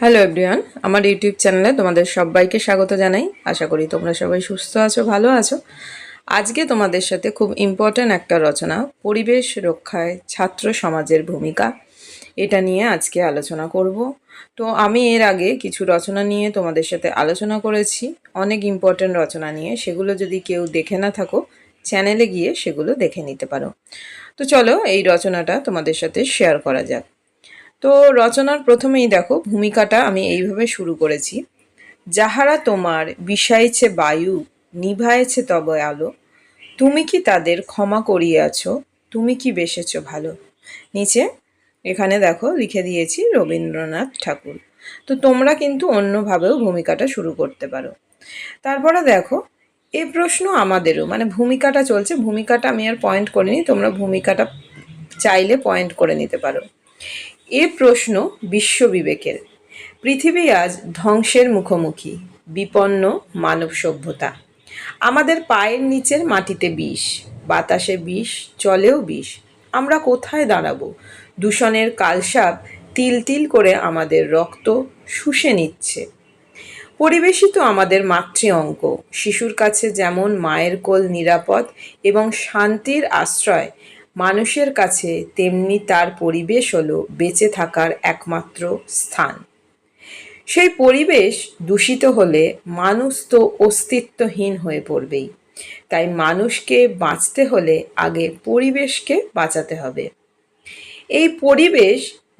Hello everyone আমার YouTube চ্যানেলে তোমাদের সবাইকে স্বাগত জানাই। আশা করি তোমরা সবাই সুস্থ আছো, ভালো আছো। আজকে তোমাদের সাথে খুব ইম্পর্ট্যান্ট একটা রচনা, পরিবেশ রক্ষায় ছাত্র সমাজের ভূমিকা। এটা নিয়ে আজকে আলোচনা করব। তো আমি এর আগে কিছু রচনা নিয়ে তোমাদের সাথে আলোচনা করেছি। অনেক ইম্পর্ট্যান্ট রচনা নিয়ে। সেগুলো যদি কেউ দেখে না থাকো চ্যানেলে গিয়ে সেগুলো দেখে নিতে পারো। তো চলো এই রচনাটা তোমাদের সাথে শেয়ার করা যাক। তো রচনার প্রথমেই দেখো ভূমিকাটা আমি এইভাবে শুরু করেছি। যাহারা তোমার বিষাইছে বায়ু, নিভাইছে তব আলো, তুমি কি তাদের ক্ষমা করিয়াছ, তুমি কি বেসেছ ভালো? নিচে এখানে দেখো লিখে দিয়েছি রবীন্দ্রনাথ ঠাকুর। তো তোমরা কিন্তু অন্যভাবেও ভূমিকাটা শুরু করতে পারো। তারপরে দেখো, এ প্রশ্ন আমাদেরও মানে ভূমিকাটা চলছে, ভূমিকাটা আমি আর পয়েন্ট করিনি, তোমরা ভূমিকাটা চাইলে পয়েন্ট করে নিতে পারো। এ প্রশ্ন বিশ্ববিবেকের। পৃথিবী আজ ধ্বংসের মুখোমুখি, বিপন্ন মানব সভ্যতা। আমাদের পায়ের নিচের মাটিতে বিষ, বাতাসে বিষ চলেও বিষ। আমরা কোথায় দাঁড়াবো? দূষণের কালসাপ তিল তিল করে আমাদের রক্ত শুষে নিচ্ছে। পরিবেশই তো আমাদের মাতৃ অঙ্ক শিশুর কাছে যেমন মায়ের কোল নিরাপদ এবং শান্তির আশ্রয় মানুষের কাছে তেমনি তার পরিবেশ হলো বেঁচে থাকার একমাত্র স্থান। সেই পরিবেশ দূষিত হলে মানুষ তো অস্তিত্বহীন হয়ে পড়বেই। তাই মানুষকে বাঁচতে হলে আগে পরিবেশকে বাঁচাতে হবে। এই পরিবেশ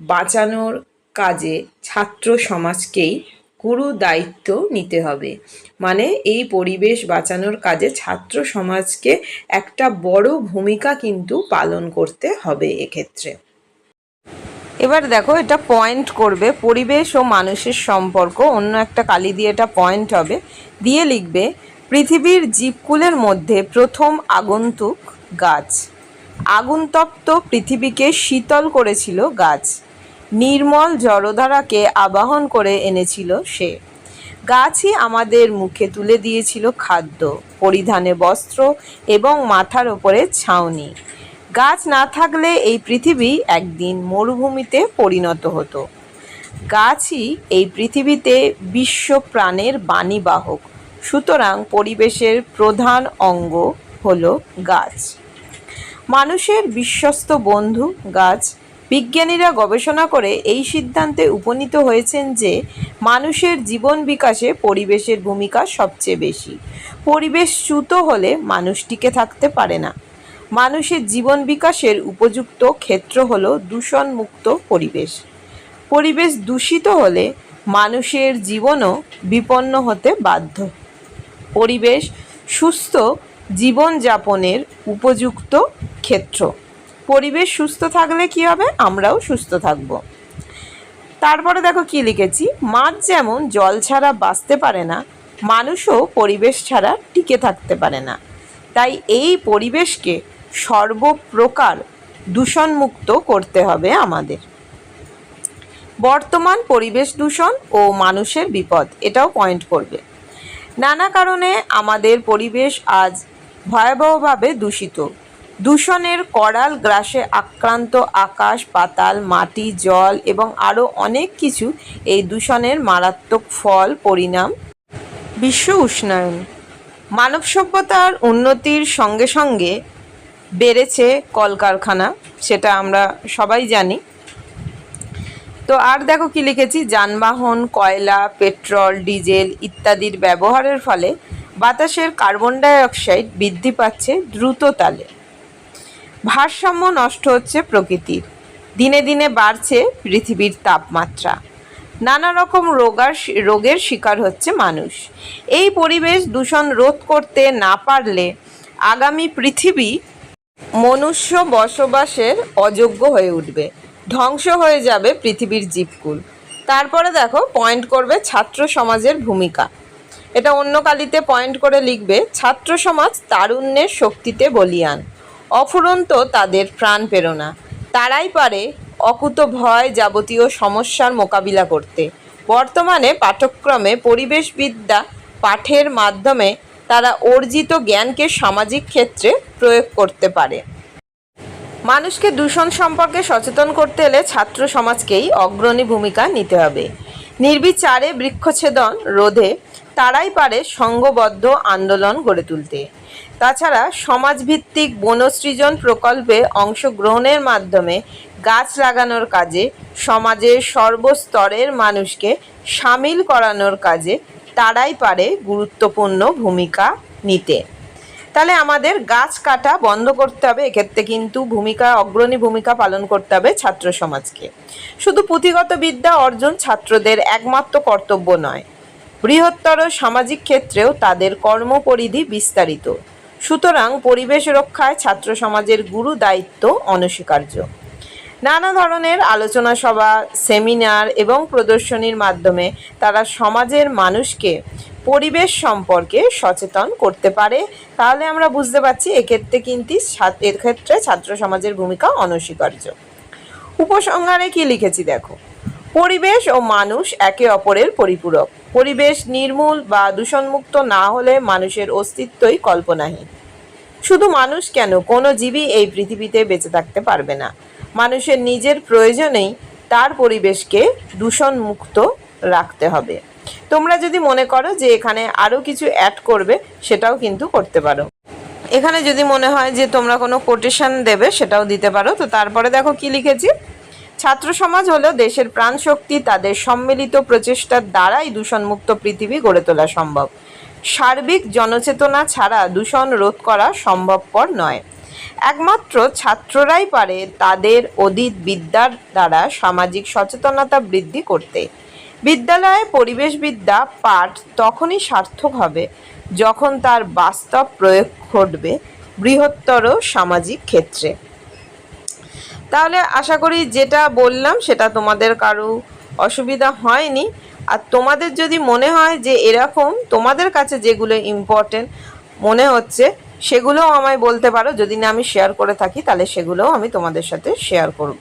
বাঁচানোর কাজে ছাত্র সমাজকেই গুরু দায়িত্ব নিতে হবে। মানে এই পরিবেশ বাঁচানোর কাজে ছাত্র সমাজকে একটা বড় ভূমিকা কিন্তু পালন করতে হবে এক্ষেত্রে। এবার দেখো, এটা পয়েন্ট করবে। পরিবেশ ও মানুষের সম্পর্ক, অন্য একটা কালি দিয়ে এটা পয়েন্ট হবে। দিয়ে লিখবে, পৃথিবীর জীবকুলের মধ্যে প্রথম আগন্তুক গাছ। আগুনতপ্ত পৃথিবীকে শীতল করেছিল গাছ। নির্মল জড়ধারাকে আবাহন করে এনেছিল সে। গাছই আমাদের মুখে তুলে দিয়েছিল খাদ্য, পরিধানে বস্ত্র এবং মাথার ওপরে ছাউনি। গাছ না থাকলে এই পৃথিবী একদিন মরুভূমিতে পরিণত হতো। গাছই এই পৃথিবীতে বিশ্ব প্রাণের বাণীবাহক সুতরাং পরিবেশের প্রধান অঙ্গ হলো গাছ। মানুষের বিশ্বস্ত বন্ধু গাছ বিজ্ঞানীরা গবেষণা করে এই সিদ্ধান্তে উপনীত হয়েছেন যে মানুষের জীবন বিকাশে পরিবেশের ভূমিকা সবচেয়ে বেশি। পরিবেশ চ্যুত হলে মানুষ টিকে থাকতে পারে না। মানুষের জীবন বিকাশের উপযুক্ত ক্ষেত্র হল দূষণমুক্ত পরিবেশ। পরিবেশ দূষিত হলে মানুষের জীবনও বিপন্ন হতে বাধ্য। পরিবেশ সুস্থ জীবনযাপনের উপযুক্ত ক্ষেত্র। পরিবেশ সুস্থ থাকলে কি হবে? আমরাও সুস্থ থাকব। তারপরে দেখো কি লিখেছি মাছ যেমন জল ছাড়া বাঁচতে পারে না, মানুষও পরিবেশ ছাড়া টিকে থাকতে পারে না। তাই এই পরিবেশকে সর্বপ্রকার দূষণমুক্ত করতে হবে আমাদের। বর্তমান পরিবেশ দূষণ ও মানুষের বিপদ, এটাও পয়েন্ট করবে। নানা কারণে আমাদের পরিবেশ আজ ভয়াবহভাবে দূষিত। দূষণের করাল গ্রাসে আক্রান্ত আকাশ, পাতাল, মাটি, জল এবং আরও অনেক কিছু এই দূষণের মারাত্মক ফল, পরিণাম। বিশ্ব উষ্ণায়ন। মানব সভ্যতার উন্নতির সঙ্গে সঙ্গে বেড়েছে কলকারখানা, সেটা আমরা সবাই জানি। তো আর দেখো কি লিখেছি? যানবাহন, কয়লা, পেট্রোল, ডিজেল ইত্যাদির ব্যবহারের ফলে বাতাসের কার্বন ডাইঅক্সাইড বৃদ্ধি পাচ্ছে দ্রুত তালে। ভারসাম্য নষ্ট হচ্ছে প্রকৃতির। দিনে দিনে বাড়ছে পৃথিবীর তাপমাত্রা। নানা রকম রোগার রোগের শিকার হচ্ছে মানুষ। এই পরিবেশ দূষণ রোধ করতে না পারলে আগামী পৃথিবী মনুষ্য বসবাসের অযোগ্য হয়ে উঠবে। ধ্বংস হয়ে যাবে পৃথিবীর জীবকুল। তারপরে দেখো পয়েন্ট করবে ছাত্র সমাজের ভূমিকা। এটা অন্য কালিতে পয়েন্ট করে লিখবে, ছাত্র সমাজ তারুণ্যের শক্তিতে বলিয়ান। অফুরন্ত তাদের প্রাণ প্রেরণা। তারাই পারে অকুত ভয় যাবতীয় সমস্যার মোকাবিলা করতে। বর্তমানে পাঠ্যক্রমে পরিবেশবিদ্যা পাঠের মাধ্যমে তারা অর্জিত জ্ঞানকে সামাজিক ক্ষেত্রে প্রয়োগ করতে পারে। মানুষকে দূষণ সম্পর্কে সচেতন করতে হলে ছাত্র সমাজকেই অগ্রণী ভূমিকা নিতে হবে। নির্বিচারে বৃক্ষছেদন, রোধে তারাই পারে সংঘবদ্ধ আন্দোলন গড়ে তুলতে। তাছাড়া সমাজভিত্তিক বনসৃজন প্রকল্পে অংশগ্রহণের মাধ্যমে গাছ লাগানোর কাজে সমাজের সর্বস্তরের মানুষকে সামিল করানোর কাজে তারাই পারে গুরুত্বপূর্ণ ভূমিকা নিতে। তাহলে আমাদের গাছ কাটা বন্ধ করতে হবে, এক্ষেত্রে কিন্তু ভূমিকা, অগ্রণী ভূমিকা পালন করতে হবে ছাত্র সমাজকে। শুধু পুঁথিগত বিদ্যা অর্জন ছাত্রদের একমাত্র কর্তব্য নয় বৃহত্তর সামাজিক ক্ষেত্রেও তাদের কর্মপরিধি বিস্তারিত। সুতরাং পরিবেশ রক্ষায় ছাত্র সমাজের গুরু দায়িত্ব অনস্বীকার্য। নানা ধরনের আলোচনা সভা, সেমিনার এবং প্রদর্শনীর মাধ্যমে তারা সমাজের মানুষকে পরিবেশ সম্পর্কে সচেতন করতে পারে। তাহলে আমরা বুঝতে পারছি এক্ষেত্রে কিন্তু এক্ষেত্রে ছাত্র সমাজের ভূমিকা অনস্বীকার্য। উপসংহারে কি লিখেছি দেখো? পরিবেশ ও মানুষ একে অপরের পরিপূরক। পরিবেশ নির্মূল বা দূষণমুক্ত না হলে মানুষের অস্তিত্বই কল্পনাহীন। শুধু মানুষ কেন? কোনো জীবই এই পৃথিবীতে বেঁচে থাকতে পারবে না। মানুষের নিজের প্রয়োজনেই তার পরিবেশকে দূষণমুক্ত রাখতে হবে। তোমরা যদি মনে করো যে এখানে আরও কিছু অ্যাড করবে, সেটাও কিন্তু করতে পারো। এখানে যদি মনে হয় যে তোমরা কোনো কোটেশন দেবে, সেটাও দিতে পারো। তো তারপরে দেখো কি লিখেছি? ছাত্র সমাজ হলো দেশের প্রাণ শক্তি তাদের সম্মিলিত প্রচেষ্টার দ্বারাই দূষণমুক্ত পৃথিবী গড়ে তোলা সম্ভব। সার্বিক জনচেতনা ছাড়া দূষণ রোধ করা সম্ভবপর নয়। একমাত্র ছাত্ররাই পারে তাদের অধীত বিদ্যার দ্বারা সামাজিক সচেতনতা বৃদ্ধি করতে। বিদ্যালয়ে পরিবেশবিদ্যা, পাঠ তখনই সার্থক হবে যখন তার বাস্তব প্রয়োগ ঘটবে বৃহত্তর সামাজিক ক্ষেত্রে। তাহলে আশা করি যেটা বললাম, সেটা তোমাদের কারও অসুবিধা হয়নি। আর তোমাদের যদি মনে হয় যে এরকম, তোমাদের কাছে যেগুলো ইম্পর্টেন্ট মনে হচ্ছে, সেগুলোও আমায় বলতে পারো। যদি না আমি শেয়ার করে থাকি, তাহলে সেগুলোও আমি তোমাদের সাথে শেয়ার করব।